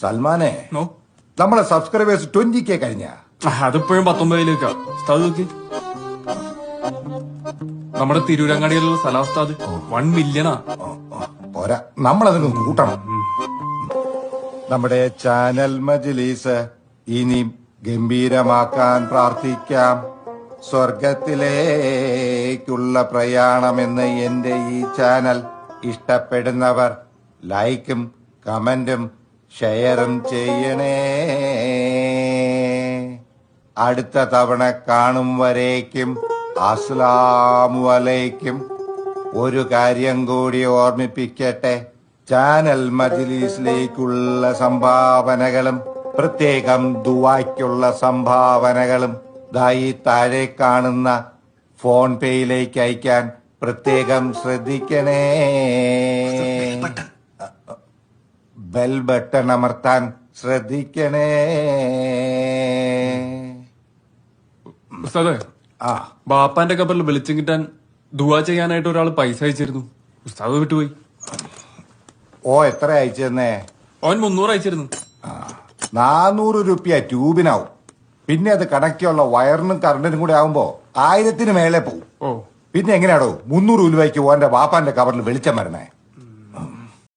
സൽമാനെ നമ്മളെ subscribers twenty K കഴിഞ്ഞ? അതിപ്പോഴും പത്തൊമ്പതിലേക്കാ. നോക്കി. നമ്മുടെ തിരൂരങ്ങാടിയിലുള്ള സ്ഥലാവസ്ഥ ഉസ്താദ് വൺ മില്യണാ പോരാ. നമ്മളതിന് കൂട്ടണം. നമ്മുടെ ചാനൽ മജ്ലീസ് ഇനി ഗംഭീരമാക്കാൻ പ്രാർത്ഥിക്കാം. സ്വർഗത്തിലേക്കുള്ള പ്രയാണമെന്ന് എന്റെ ഈ ചാനൽ ഇഷ്ടപ്പെടുന്നവർ ലൈക്കും കമന്റും ഷെയറും ചെയ്യണേ. അടുത്ത തവണ കാണും വരേക്കും അസ്ലാമു അലൈക്കും. ഒരു കാര്യം കൂടി ഓർമ്മിപ്പിക്കട്ടെ. ചാനൽ മജിലീസിലേക്കുള്ള സംഭാവനകളും പ്രത്യേകം ദുവായ്ക്കുള്ള സംഭാവനകളും ദായി താഴെ കാണുന്ന ഫോൺ പേയിലേക്ക് അയക്കാൻ പ്രത്യേകം ശ്രദ്ധിക്കണേ. ബെൽ ബട്ടൺ അമർത്താൻ ശ്രദ്ധിക്കണേ. ഉസ്താദ് ആ. ബാപ്പാന്റെ കബറിൽ വെളിച്ചം കിട്ടാൻ ദുവാ ചെയ്യാനായിട്ട് ഒരാൾ പൈസ അയച്ചിരുന്നു. ഉസ്താദ് വിട്ടുപോയി. ഓ എത്ര അയച്ചെന്നേ? അവൻ മുന്നൂറ് അയച്ചിരുന്നു. നാനൂറ് രൂപ ട്യൂബിനാവും. പിന്നെ അത് കണക്കിയുള്ള വയറിനും കറണ്ടിനും കൂടെ ആവുമ്പോ ആയിരത്തിന് മേലെ പോവും. ഓ. പിന്നെ എങ്ങനെയാടോ മുന്നൂറ് രൂപയ്ക്ക് ഓന്റെ ബാപ്പാന്റെ കവറിൽ വെളിച്ചം വരണേ.